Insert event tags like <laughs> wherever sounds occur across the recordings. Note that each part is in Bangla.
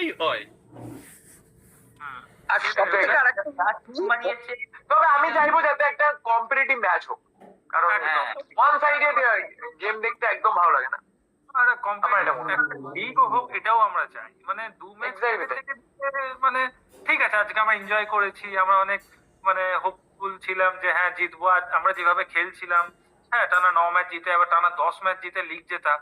এটাই হয়। সব থেকে আরেকটা বানিয়েছে তবে আমি চাইব যাতে একটা কম্পিটিটিভ ম্যাচ হোক। কারণ হ্যাঁ। ওয়ান সাইডেড গেম দেখতে একদম ভালো লাগে না। হয়। হোক এটাও আমরা চাই। মানে দু ম্যাচ মানে ঠিক আছে আজকে আমরা এনজয় করেছি আমরা অনেক মানে হোপফুল ছিলাম যে হ্যাঁ জিতবো। আর আমরা যেভাবে খেলছিলাম হ্যাঁ টানা ন ম্যাচ জিতে আবার টানা দশ ম্যাচ জিতে লিগ জেতা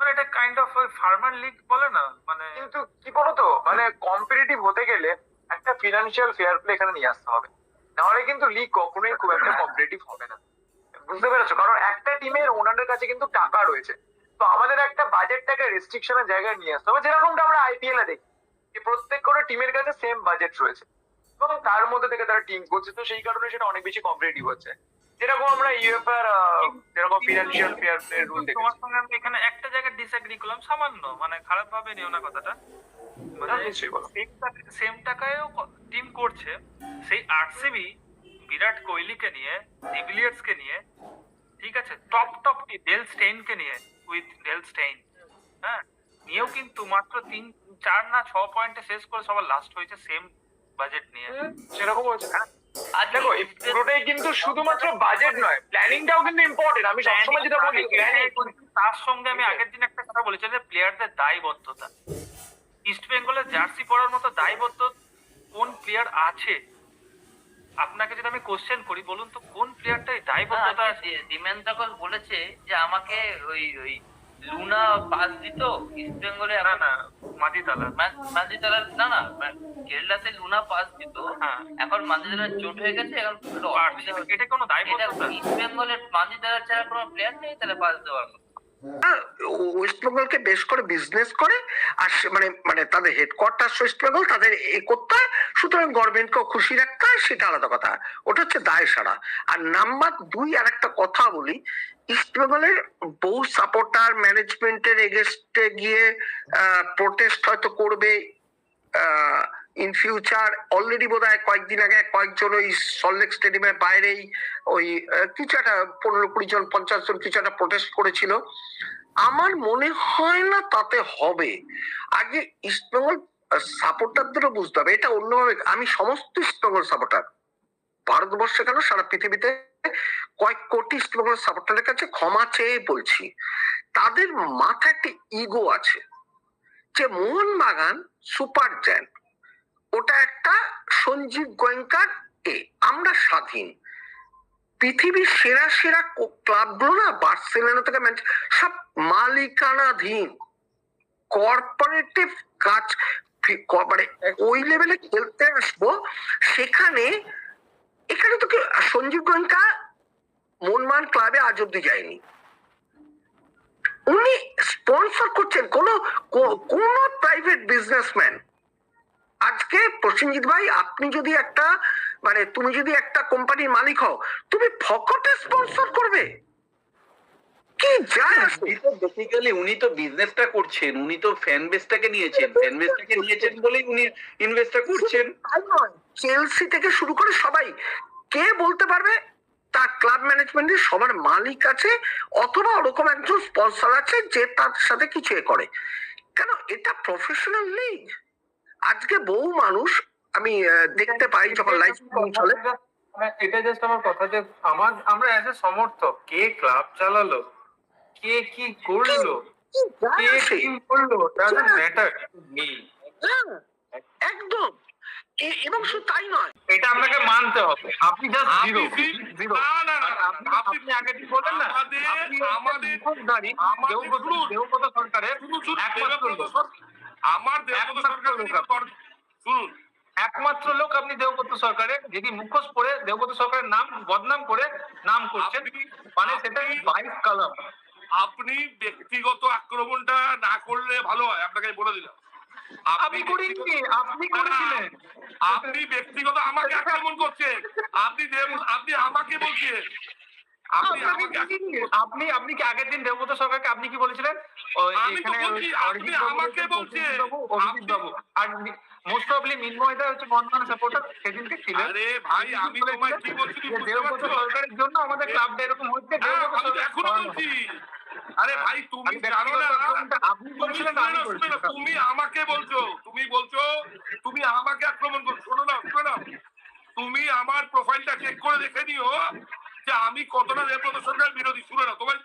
মানে এটা কাইন্ড অফ ওই ফার্মার লিগ বলে না? মানে কিন্তু কি বলতো? মানে কম্পিটিটিভ হতে গেলে একটা ফিনান্সিয়াল ফেয়ার প্লে এখানে নিয়ে আসতে হবে। নাহলে কিন্তু লিগ কখনোই খুব একটা কম্পিটিটিভ হবে না। বুঝতে পেরেছ? কারণ একটা টিমের ওনাদের কাছে কিন্তু টাকা রয়েছে। তো আমাদের একটা বাজেটটাকে রেস্ট্রিকশনের জায়গায় নিয়ে আসতে হবে। যেরকমটা আমরা আইপিএল এ দেখি যে প্রত্যেক কোনো টিমের কাছে সেম বাজেট রয়েছে। এবং তার মধ্যে থেকে তারা টিম করছে। তো সেই কারণে সেটা অনেক বেশি কম্পিটিটিভ হচ্ছে। যেরকম আমরা ইউএফআর যেরকম ফিনান্সিয়াল ফেয়ার প্লে রুল কিন্তু তোমার সঙ্গে আমি এখানে একটা জায়গায় ডিসএগ্রি করলাম সামান্য মানে খারাপ ভাবে নিও না কথাটা। মানে হ্যাঁ। সেম টাকায়ও টিম করছে সেই আরসিবি বিরাট কোহলিকে নিয়ে ডিভিলিয়ার্স কে নিয়ে ঠিক আছে টপ টপ ডেল স্টেইন কে নিয়ে উইথ ডেল স্টেইন হ্যাঁ নিয়েও কিন্তু মাত্র তিন চার না ছ পয়েন্টে শেষ করে সবার লাস্ট হয়েছে সেম বাজেট নিয়ে। সেরকম হচ্ছে আর দেখো পুরোটাই কিন্তু শুধুমাত্র বাজেট নয় প্ল্যানিংটাও কিন্তু ইম্পর্টেন্ট আমি সবসময় যেটা বলি তার সঙ্গে আমি আগের দিন একটা কথা বলেছি যে প্লেয়ারদের দায়বদ্ধতা। ইস্ট বেঙ্গলের জার্সি পরার মতো দায়বদ্ধ কোন প্লেয়ার আছে? আপনাকে যদি আমি কোশ্চেন করি বলুন তো কোন প্লেয়ারটা দায়বদ্ধতা আছে? ডিমেন্দ্রকর বলেছে যে আমাকে ওই ওই লুনা পাস দিত ইস্ট বেঙ্গলে না না মাটিতলা মাঝিতলার না না কেরলাতে লুনা পাস দিত। হ্যাঁ। এখন মাঝিতলার চোট হয়ে গেছে এখন এটা কোনো দায়িত্ব ইস্ট বেঙ্গলের মাঝিতলার ছাড়া কোনো প্লেয়ার নেই তাহলে পাস দেওয়ার মতো। ওয়েস্ট বেঙ্গলকে বেশ করে বিজনেস করে, আর মানে মানে তাদের হেডকোয়ার্টার ওয়েস্ট বেঙ্গল তাদের এ করতে, সুতরাং গভর্নমেন্টকেও খুশি রাখতে সেটা আলাদা কথা। ওটা হচ্ছে দায় সারা। আর নাম্বার দুই আর একটা কথা বলি ইস্ট বেঙ্গলের বহু সাপোর্টার ম্যানেজমেন্টের এগেস্টে গিয়ে প্রোটেস্ট হয়তো করবে ইন ফিউচার অলরেডি বোধ হয় কয়েকদিন আগে কয়েকজন ওই সল্লেক স্টেডিয়ামের বাইরেই ওই কিছু একটা পনেরো কুড়ি জন, পঞ্চাশ জন কিছু একটা প্রোটেস্ট করেছিল। আমার মনে হয় না তাতে হবে। আগে ইস্টবেঙ্গল সাপোর্টারদেরও বুঝতে হবে। এটা অন্যভাবে, আমি সমস্ত ইস্টবেঙ্গল সাপোর্টার ভারতবর্ষে কেন, সারা পৃথিবীতে কয়েক কোটি ইস্টবেঙ্গল সাপোর্টারের কাছে ক্ষমা চেয়ে বলছি। তাদের মাথায় একটা ইগো আছে যে মোহনবাগান সুপার জ্যান ওটা একটা সঞ্জীব গোয়েঙ্কার, এ আমরা স্বাধীন। পৃথিবীর সেরা সেরা ক্লাবগুলো না বার্সেলোনা থেকে সব মালিকানাধীন। কর্পোরেটিভ কাজ মানে ওই লেভেলে খেলতে আসব, সেখানে, এখানে তো সঞ্জীব গোয়েঙ্কা মনমান ক্লাবে আজ অব্দি যায়নি। উনি স্পন্সর করছেন কোন কোন প্রাইভেট বিজনেসম্যান আজকে প্রসেনজিৎ ভাই আপনি যদি একটা মানে তুমি যদি একটা কোম্পানির মালিক হও তুমি ফকটে স্পন্সর করবে। কি যায় বেসিক্যালি উনি তো বিজনেসটা করছেন উনি তো ফ্যান বেসটাকে নিয়েছেন। <laughs> ফ্যান বেসটাকে নিয়েছেন বলেই উনি ইনভেস্টটা করছেন। চেলসি থেকে শুরু করে সবাই কে বলতে পারবে? তার ক্লাব ম্যানেজমেন্টের সবার মালিক আছে অথবা ওরকম একজন স্পন্সর আছে যে তার সাথে কিছু এ করে। কেন এটা প্রফেশনাল লিগ আজকে বহু মানুষ আমি দেখতে পাই যখন লাইভ চলে। মানে এটা জাস্ট আমার কথা যে আমার আমরা এজ এ সমর্থক কে ক্লাব চালালো? কে কি করল? কে করল? ডাজন্ট ম্যাটার মি একদম। এবং শুধু তাই নয়। এটা আপনাকে মানতে হবে। আপনি জাস্ট জিরো জিরো না, না, না, আপনি আগে কি বলেন না। আমাদের- আপনি সরকারের একমাত্র আমার একমাত্র সরকার শুনুন। একমাত্র লোক আপনি দেবব্রত সরকারের যদি মুখোশ পরে দেবব্রত সরকারের নাম বদনাম করে নাম করছেন মানে সেটা আপনি- বাইশ কালাম। আপনি ব্যক্তিগত আক্রমণটা না করলে ভালো হয় আপনাকে বলে দিলাম। আপনি করিনি আপনি করেছিলেন। আপনি ব্যক্তিগত আমাকে আক্রমণ করছেন। আপনি আপনি আমাকে বলছেন আপনি আপনি কি আগের দিন দেবব্রত সরকারকে আপনি কি বলেছিলেন? আমাকে বলেছেন, আর মোস্ট অফলি মিনময়দা হচ্ছে বন্ধন সাপোর্টার সেদিনকে ছিলেন। আরে ভাই আমি তোমায় কি বলছি তুমি দেবব্রত সরকারের জন্য আমাদের ক্লাবটা এরকম হচ্ছে হ্যাঁ, এখনও বলছি। আরে ভাই তুমি জানো না তুমি আমাকে বলছো তুমি বলছো তুমি আমাকে আক্রমণ করো শোনো না শোনো না তুমি আমার প্রোফাইলটা চেক করে দেখে নিও। যে আমি কতটা দেবব্রত সরকার বিরোধী, শুনে না, তোমার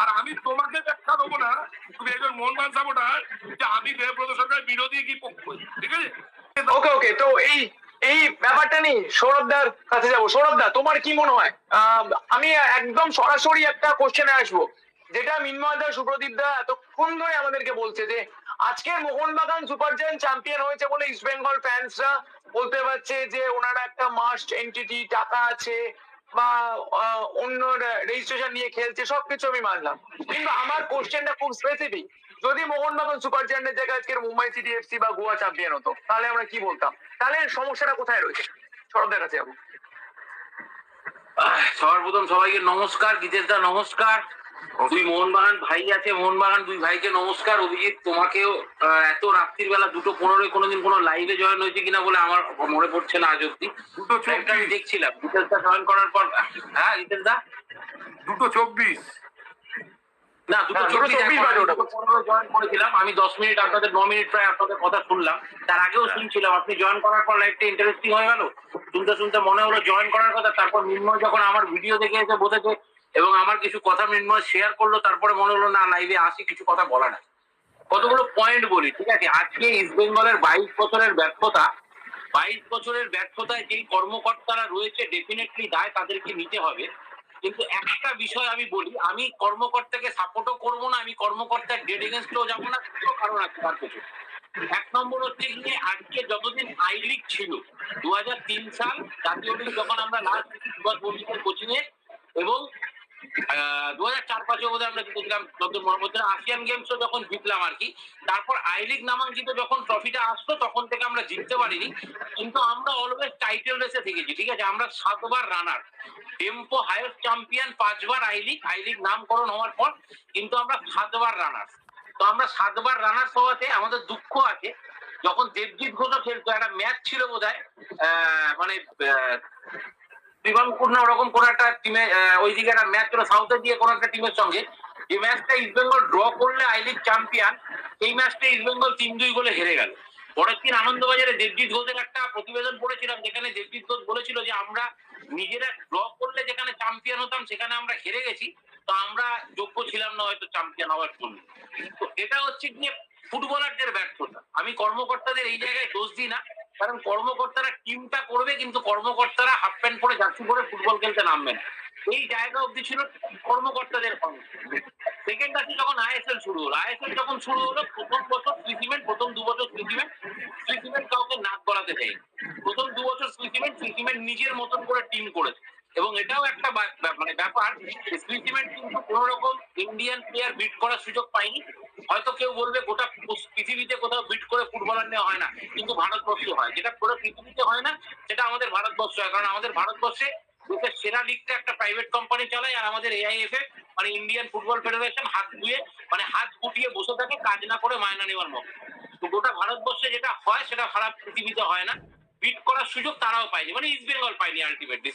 আর আমি তোমাকে ব্যাখ্যা দেবো না, তুমি একজন মোহনবান সাপোর্টার যে আমি দেবব্রত সরকার বিরোধী কি পক্ষ? ঠিক আছে? ওকে ওকে তো এই এই ব্যাপারটা নিয়ে সৌরভদার কাছে যাব। সৌরভদা, তোমার কি মনে হয়? আমি একদম সরাসরি একটা কোশ্চেনে আসব, যেটা মিন্ময় দা, সুপ্রদীপ দা এতক্ষণ ধরে আমাদেরকে বলছে যে আজকের মোহনবাগান সুপার চ্যাম্পিয়ন হয়েছে বলে ইস্ট বেঙ্গল ফ্যান্সরা বলতে পারছে যে, ওনারা একটা মাস্ট এন্টিটি টাকা আছে বা অন্য রেজিস্ট্রেশন নিয়ে খেলছে সবকিছু আমি মানলাম। কিন্তু আমার কোশ্চেনটা খুব স্পেসিফিক যদি মোহনবাগান সুপার জায়ান্টের জায়গায় মুম্বাই সিটি এফসি বা গোয়া চ্যাম্পিয়ন হতো তাহলে আমরা কি বলতাম? তাহলে সমস্যাটা কোথায় রয়েছে? সরবদের কাছে যাব। আহ, সবার প্রথম সবাইকে নমস্কার গীতেশ দা নমস্কার। দুই মোহনবাগান ভাই আছে মোহনবাগান দুই ভাইকে নমস্কার। অভিজিৎ তোমাকেও এত রাত্রির বেলা দুটো পনেরোয় কোনোদিন কোনো লাইভে জয়েন হয়েছে কিনা বলে আমার মনে পড়ছে না আজ অব্দি দেখছিলাম। গীতেশ জয়েন করার পর হ্যাঁ গীতেশ দুটো চব্বিশ। না দুটো হ্যাঁ, চব্বিশ পনেরো জয়েন করেছিলাম। আমি দশ মিনিট আপনাদের ন মিনিট প্রায় আপনাদের কথা শুনলাম। তার আগেও শুনছিলাম আপনি জয়েন করার পর লাইভটা ইন্টারেস্টিং হয়ে গেল? শুনতে শুনতে মনে হলো জয়েন করার কথা তারপর মিন্ময় যখন আমার ভিডিও দেখে এসে বসেছে এবং আমার কিছু কথা মিন্ময় শেয়ার করল, তারপরে মনে হলো, না লাইভে আসি কিছু কথা বলা না কতগুলো পয়েন্ট বলি, ঠিক আছে? আজকে ইস্ট বেঙ্গলের বাইশ বছরের ব্যর্থতা, বাইশ বছরের ব্যর্থতায় যেই কর্মকর্তারা রয়েছে ডেফিনেটলি দায় তাদেরকে নিতে হবে। কিন্তু একটা বিষয় আমি বলি, আমি কর্মকর্তাকে সাপোর্টও করব না, আমি কর্মকর্তার ডেড এগেনস্টও যাব না দুটো কারণ আছে তার পেছনে। এক নম্বর হচ্ছে গিয়ে, আজকে যতদিন আই লিগ ছিল দু হাজার তিন সাল জাতীয় লিগ যখন আমরা লাস্ট সুভাষ বন্ধুদের কোচিংয়ে এবং আসিয়ান যখন জিতলাম আর কি, তারপর আই লিগ নামাঙ্কিত যখন ট্রফিটা আসতো তখন থেকে আমরা জিততে পারিনি। কিন্তু আমরা অলওয়েজ টাইটেল রেসে থেকেছি, ঠিক আছে? আমরা সাতবার রানার টেম্পো হায়েস্ট চ্যাম্পিয়ন পাঁচবার আই লিগ আই লিগ নামকরণ হওয়ার পর কিন্তু আমরা সাতবার রানার তো আমরা সাতবার রানার হওয়াতে আমাদের দুঃখ আছে, যখন দেবজিৎ ঘোষও খেলতো, একটা ম্যাচ ছিল বোধ মানে শ্রীরামপুর না ওরকম কোন একটা টিমে ওইদিকে একটা ম্যাচ ছিল সাউথে দিয়ে কোন একটা টিমের সঙ্গে। যে ম্যাচটা ইস্ট বেঙ্গল ড্র করলে আই লিগ চ্যাম্পিয়ন এই ম্যাচটা ইস্ট বেঙ্গল তিন দুই গোলে হেরে গেল। পরের দিন আনন্দবাজারে দেবজিৎ ঘোষের একটা প্রতিবেদন পড়েছিলাম, যেখানে দেবজিৎ ঘোষ বলেছিল যে, আমরা নিজেরা ড্র করলে যেখানে চ্যাম্পিয়ন হতাম, সেখানে আমরা হেরে গেছি। তো আমরা যোগ্য ছিলাম না, হয়তো চ্যাম্পিয়ন হওয়ার জন্য। তো এটা হচ্ছে গিয়ে ফুটবলারদের ব্যর্থতা। আমি কর্মকর্তাদের এই জায়গায় দোষ দিই না। কারণ কর্মকর্তারা টিমটা করবে কিন্তু কর্মকর্তারা হাফ প্যান্ট পরে জার্সি পরে ফুটবল খেলতে নামবে না এই জায়গা অবধি ছিল কর্মকর্তাদের সেকেন্ড আছে যখন আইএসএল শুরু হলো আইএসএল যখন শুরু হলো, প্রথম বছর প্রথম দু বছর কাউকে নাক গলাতে দেয় প্রথম দু বছর সিমেন্ট সিমেন্ট নিজের মতন করে টিম করেছে। এবং এটাও একটা মানে ব্যাপার সিমেন্ট কিন্তু কোন রকম ইন্ডিয়ান প্লেয়ার বিট করার সুযোগ পায়নি। হয়তো কেউ বলবে গোটা পৃথিবীতে কোথাও বিট করে ফুটবলার নেওয়া হয় না, কিন্তু ভারতবর্ষে হয়। যেটা পুরো পৃথিবীতে হয় না, সেটা আমাদের ভারতবর্ষে হয়। কারণ আমাদের ভারতবর্ষে দেশের সেরা লিগটা একটা প্রাইভেট কোম্পানি চালায়, আর আমাদের এআইএফএ মানে ইন্ডিয়ান ফুটবল ফেডারেশন হাত ধুয়ে মানে হাত গুটিয়ে বসে থাকে, কাজ না করে মায়না নেওয়ার মতো। তো গোটা ভারতবর্ষে যেটা হয়, সেটা সারা পৃথিবীতে হয় না। বিট করার সুযোগ তারাও পায়নি মানে ইস্ট বেঙ্গল পায়নি আলটিমেটলি